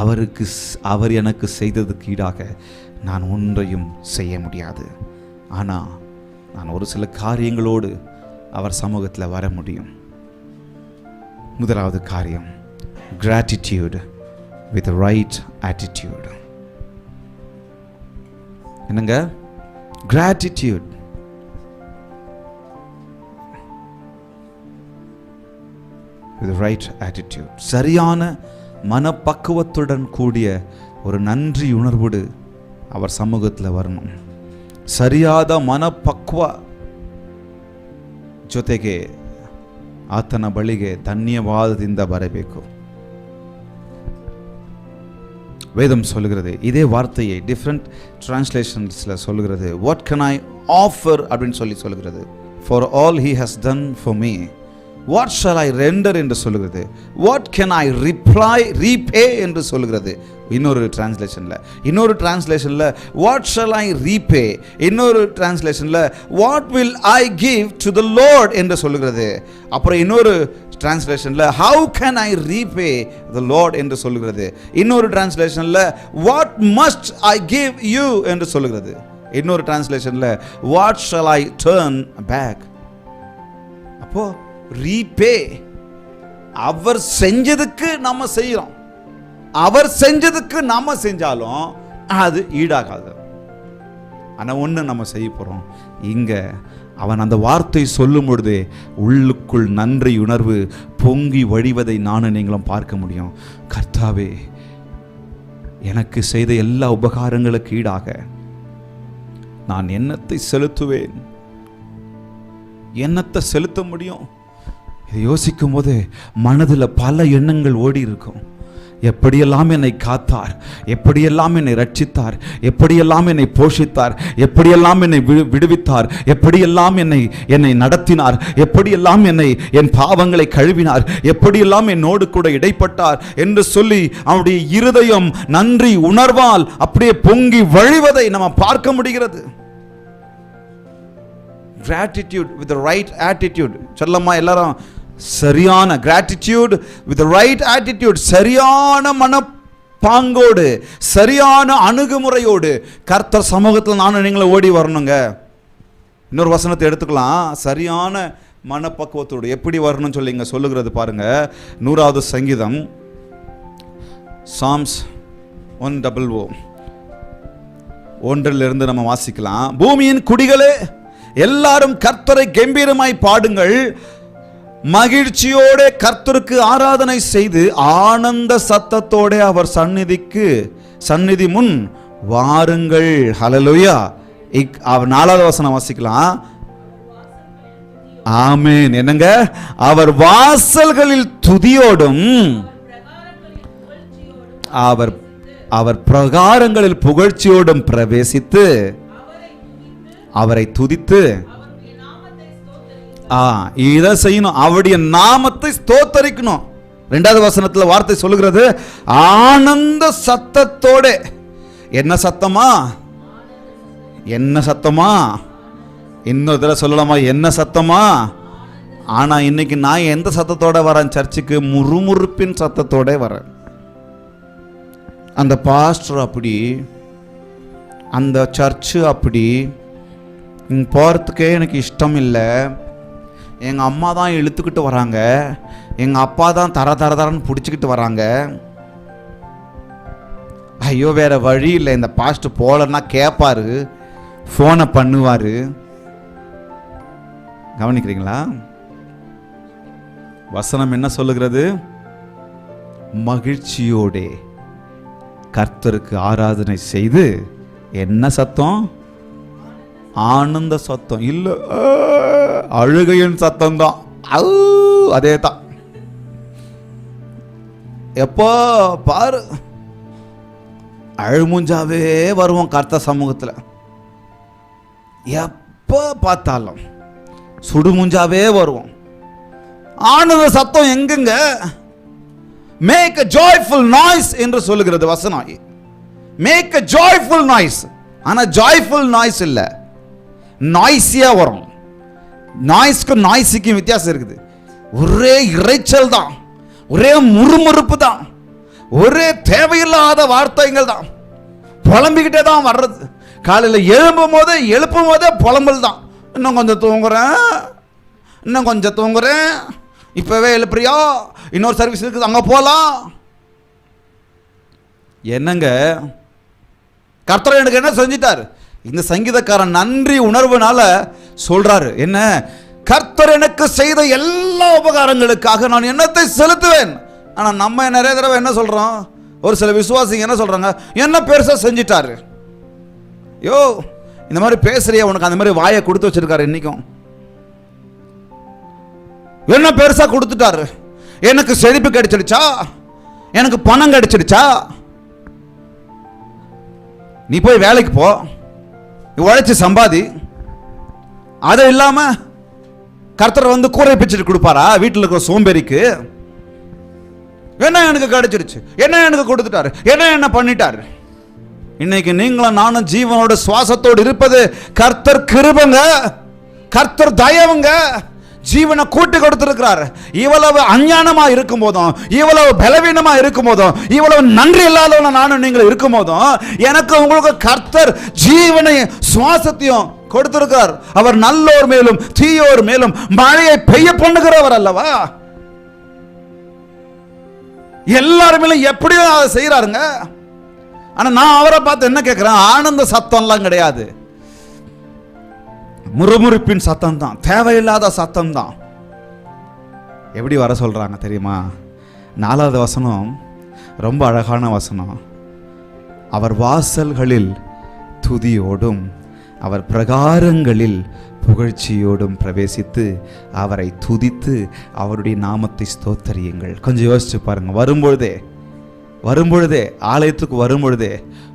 அவருக்கு அவர் எனக்கு செய்ததுக்கு ஈடாக நான் ஒன்றையும் செய்ய முடியாது. ஆனால் நான் ஒரு சில காரியங்களோடு அவர் சமூகத்தில் வர முடியும். முதலாவது காரியம் கிராட்டிடியூடு வித் ரைட் ஆட்டிடியூடு என்னங்க? கிராட்டிடியூட் வித் ரைட் ஆட்டிடியூட் சரியான மனப்பக்குவத்துடன் கூடிய ஒரு நன்றி உணர்வோடு அவர் சமூகத்தில் வரணும் ಸರಿಯಾದ ಮನಪಕ್ವ ಜೊತೆಗೆ ಆತನ ಬಳಿಗೆ ಧನ್ಯವಾದದಿಂದ ಬರಬೇಕು வேதம் சொல்லுகிறது இதே வார்த்தையை டிஃப்ரெண்ட் டிரான்ஸ்லேஷன்ஸில் சொல்லுகிறது வாட் கேன் ஐ ஆஃபர் அப்படின்னு சொல்லி சொல்லுகிறது for all he has done for me what shall I render என்று சொல்லுகிறது? What can I reply repay என்று சொல்லுகிறது. இன்னொரு டிரான்ஸ்லேஷனில் இன்னொரு டிரான்ஸ்லேஷனில் வாட் ஷால் ஐ ரீபே இன்னொரு டிரான்ஸ்லேஷனில் what will I give to the lord என்று சொல்லுகிறது. அப்புறம் இன்னொரு டிரான்ஸ்லேஷனில் how can I repay the lord என்று சொல்லுகிறது. இன்னொரு டிரான்ஸ்லேஷனில் what must I give you என்று சொல்லுகிறது. இன்னொரு டிரான்ஸ்லேஷனில் what shall I turn back அப்போது ரீபே. அவர் செஞ்சதுக்கு நம்ம செய்கிறோம் அவர் செஞ்சதுக்கு நம்ம செஞ்சாலும் அது ஈடாகாது. ஆனால் ஒன்று நம்ம செய்ய போகிறோம் இங்கே அவன் அந்த வார்த்தை சொல்லும் பொழுதே உள்ளுக்குள் நன்றி உணர்வு பொங்கி வழிவதை நானும் நீங்களும் பார்க்க முடியும். கர்த்தாவே எனக்கு செய்த எல்லா உபகாரங்களுக்கு ஈடாக நான் எண்ணத்தை செலுத்துவேன்? எண்ணத்தை செலுத்த முடியும்? இதை யோசிக்கும் போது மனதில் பல எண்ணங்கள் ஓடி இருக்கும் எப்படியெல்லாம் என்னை காத்தார் எப்படியெல்லாம் என்னை ரட்சித்தார் எப்படியெல்லாம் என்னை போஷித்தார் எப்படியெல்லாம் என்னை விடு- விடுவித்தார் எப்படியெல்லாம் என்னை என்னை நடத்தினார் எப்படியெல்லாம் என்னை என் பாவங்களை கழுவினார் எப்படியெல்லாம் என்னோடு கூட இடைப்பட்டார் என்று சொல்லி அவனுடைய இருதயம் நன்றி உணர்வால் அப்படியே பொங்கி வழிவதை நம்ம பார்க்க முடிகிறது. கிராட்டிடியூட் வித் ரைட் ஆட்டிடியூட் சொல்லம்மா எல்லாரும் சரியான கிராட்டிடியூட் வித் ரைட் ஆட்டிடியூட் சரியான மனப்பாங்கோடு சரியான அணுகுமுறையோடு கர்த்தர் சமூகத்தில் நானும் நீங்களும் ஓடி வரணுங்க. இன்னொரு வசனத்தை எடுத்துக்கலாம். சரியான மனப்பக்குவத்தோடு எப்படி வரணும்னு சொல்லிங்க சொல்லுகிறது பாருங்க. நூறாவது சங்கீதம். சாம்ஸ் ஒன் டபுள் ஓ ஒன்றிலிருந்து நம்ம வாசிக்கலாம். பூமியின் குடிகளே எல்லாரும் கர்த்தரை கம்பீரமாய் பாடுங்கள். மகிழ்ச்சியோட கர்த்தருக்கு ஆராதனை செய்து ஆனந்த சத்தத்தோட அவர் சந்நிதிக்கு சந்நிதி முன் வாருங்கள். ஹலலுயா இக் நாலாவது வசனம் வாசிக்கலாம். ஆமேன். என்னங்க? அவர் வாசல்களில் துதியோடும் அவர் அவர் பிரகாரங்களில் புகழ்ச்சியோடும் பிரவேசித்து அவரை துதித்து இதை செய்யணும். அவருடைய நாமத்தை ஸ்தோத்தரிக்கணும். ரெண்டாவது வசனத்தில் வார்த்தை சொல்லுகிறது ஆனந்த சத்தத்தோட என்ன சத்தமா? என்ன சத்தமா? இன்னொரு தடவை சொல்லலாமா? என்ன சத்தமா? ஆனா இன்னைக்கு நான் எந்த சத்தத்தோட வரேன்? சர்ச்சுக்கு முறுமுறுப்பின் சத்தத்தோட வரேன். அந்த பாஸ்டர் அப்படி அந்த சர்ச்சு அப்படி இங்கே போகிறதுக்கே எனக்கு இஷ்டம் இல்லை எங்கள் அம்மா தான் இழுத்துக்கிட்டு வராங்க. எங்கள் அப்பா தான் தர தர தரன்னு பிடிச்சிக்கிட்டு வராங்க. ஐயோ வேறு வழி இல்லை. இந்த பாஸ்ட் போகலன்னா கேட்பாரு ஃபோனை பண்ணுவார். கவனிக்கிறீங்களா? வசனம் என்ன சொல்லுகிறது? மகிழ்ச்சியோடே கர்த்தருக்கு ஆராதனை செய்து என்ன சத்தம்? ஆனந்த சத்தம். இல்லை அழுகையின் சத்தம் தான். அதே தான் எப்போ பாரு. அழுமுஞ்சாவே வருவோம் கர்த்த சமூகத்தில். எப்போ பார்த்தாலும் சுடுமுஞ்சாவே வருவோம் ஆனந்த சத்தம் எங்கெங்க? மேக் அ ஜாய்ஃபுல் நாய்ஸ் என்று சொல்லுகிறது வசனம் மேக் அ ஜாய்ஃபுல் நாய்ஸ் ஆனால் ஜாய்ஃபுல் நாய்ஸ் இல்லை. நாய்ஸியாக வரும். நாய்ஸ்க்கும் நாய்ஸுக்கும் வித்தியாசம் இருக்குது. ஒரே இரைச்சல் தான். ஒரே முறுமுறுப்பு தான். ஒரே தேவையில்லாத வார்த்தைகள் தான். புலம்பிக்கிட்டே தான் வர்றது. காலையில் எழும்பும் போதே எழுப்பும் போதே புலம்பல் தான். இன்னும் கொஞ்சம் தூங்குறேன். இன்னும் கொஞ்சம் தூங்குறேன். இப்போவே எழுப்புறியா? இன்னொரு சர்வீஸ் இருக்குது அங்கே போகலாம் என்னங்க? கர்த்தர் எனக்கு என்ன செஞ்சிட்டார்? இந்த சங்கீதக்காரன் நன்றி உணர்வுனால சொல்றாரு. என்ன? கர்த்தர் எனக்கு செய்த எல்லா உபகாரங்களுக்காக நான் என்னத்தை செலுத்துவேன்? ஆனா நம்ம நிறைய தடவை என்ன சொல்றோம்? ஒரு சில விசுவாசிங்க என்ன சொல்றாங்க? என்ன பெருசா செஞ்சிட்டாரு? யோ இந்த மாதிரி பேசுறியா? உனக்கு அந்த மாதிரி வாயை கொடுத்து வச்சிருக்காரு இன்னைக்கும். என்ன பெருசா கொடுத்துட்டாரு? எனக்கு செழிப்பு கிடைச்சிடுச்சா? எனக்கு பணம் கிடைச்சிடுச்சா? நீ போய் வேலைக்கு போ. நீ உழைச்சி சம்பாதி. அது இல்லாம கர்த்தர் வந்து கூரை பிச்சுட்டு கொடுப்பாரா? வீட்டில் இருக்கிற சோம்பேறிக்கு. என்ன எனக்கு கிடைச்சிருச்சு? என்ன எனக்கு கொடுத்துட்டாரு? என்ன என்ன பண்ணிட்டாரு? இன்னைக்கு நீங்களும் நானும் ஜீவனோட சுவாசத்தோடு இருப்பது கர்த்தர் கிருபங்க கர்த்தர் தயவுங்க ஜீவனை கூட்டி கொடுத்திருக்கிறார். இவ்வளவு அஞ்ஞானமா இருக்கும் போதும் இவ்வளவு பலவீனமா இருக்கும் போதும் இவ்வளவு நன்றி இல்லாதவன நானும் நீங்கள் இருக்கும் போதும் எனக்கு உங்களுக்கு கர்த்தர் ஜீவனை சுவாசத்தையும் கொடுத்திருக்கார். அவர் நல்லோர் மேலும் தீயோர் மேலும் மழையை பெய்ய பண்ணுகிறவர் அல்லவா? எல்லாருமே எப்படியும் அதை செய்யறாருங்க ஆனா நான் அவரை பார்த்து என்ன கேட்கிறேன்? ஆனந்த சத்தம்லாம் கிடையாது. முறுமுறுப்பின் சத்தம் தான் தேவையில்லாத சத்தம் தான் எப்படி வர சொல்றாங்க தெரியுமா? நாலாவது வசனம் ரொம்ப அழகான வசனம். அவர் வாசல்களில் துதியோடும் அவர் பிரகாரங்களில் புகழ்ச்சியோடும் பிரவேசித்து அவரை துதித்து அவருடைய நாமத்தை ஸ்தோத்தரியுங்கள். கொஞ்சம் யோசிச்சு பாருங்க. வரும்பொழுதே வரும்பொழுதே ஆலயத்துக்கு வரும்பொழுதே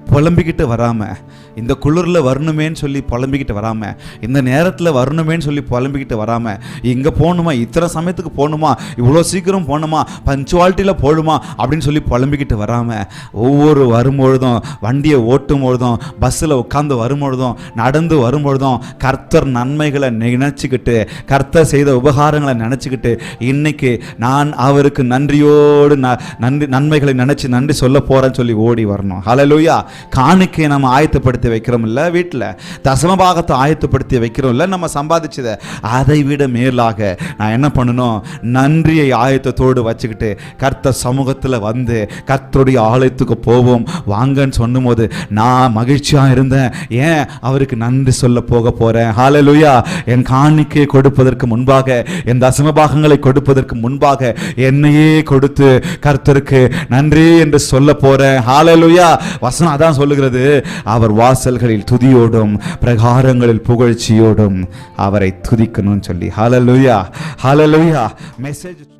புலம்பிக்கிட்டு வராமல் இந்த குளிரில் வரணுமேன்னு சொல்லி புலம்பிக்கிட்டு வராமல் இந்த நேரத்தில் வரணுமேன்னு சொல்லி புலம்பிக்கிட்டு வராமல் இங்கே போகணுமா இத்தனை சமயத்துக்கு போகணுமா இவ்வளோ சீக்கிரம் போகணுமா பஞ்சுவாலிட்டியில் போகணுமா அப்படின்னு சொல்லி புலம்பிக்கிட்டு வராமல் ஒவ்வொரு வரும்பொழுதும் வண்டியை ஓட்டும் பொழுதும் பஸ்ஸில் உட்காந்து வரும்பொழுதும் நடந்து வரும்பொழுதும் கர்த்தர் நன்மைகளை நினச்சிக்கிட்டு கர்த்தர் செய்த உபகாரங்களை நினச்சிக்கிட்டு இன்னைக்கு நான் அவருக்கு நன்றியோடு ந- நன்றி நன்மைகளை நினச்சி நன்றி சொல்ல போகிறேன்னு சொல்லி ஓடி வரணும். ஹalleluya காணிக்கையை நம்ம ஆயத்தப்படுத்தி வைக்கிறோம் இல்லை வீட்டில் தசமபாகத்தை ஆயத்தப்படுத்தி வைக்கிறோம் இல்லை நம்ம சம்பாதிச்சதை. அதை விட மேலாக நான் என்ன பண்ணணும்? நன்றியை ஆயத்தத்தோடு வச்சுக்கிட்டு கர்த்தர் சமூகத்தில் வந்து கர்த்தருடைய ஆலயத்துக்கு போவோம். வாங்கன்னு சொன்னும்போது நான் மகிழ்ச்சியாக இருந்தேன். ஏன்? அவருக்கு நன்றி சொல்ல போக போகிறேன் ஹalleluya என் காணிக்கையை கொடுப்பதற்கு முன்பாக என் தசமபாகங்களை கொடுப்பதற்கு முன்பாக என்னையே கொடுத்து கர்த்தருக்கு நன்றி என்று சொல்ல போறேன். ஹalleluya வசனம் அதான் சொல்லுகிறது. அவர் வாசல்களில் துதியோடும் பிரகாரங்களில் புகழ்ச்சியோடும் அவரை துதிக்கணும்னு சொல்லி. ஹலலுயா ஹலலுயா மெசேஜ்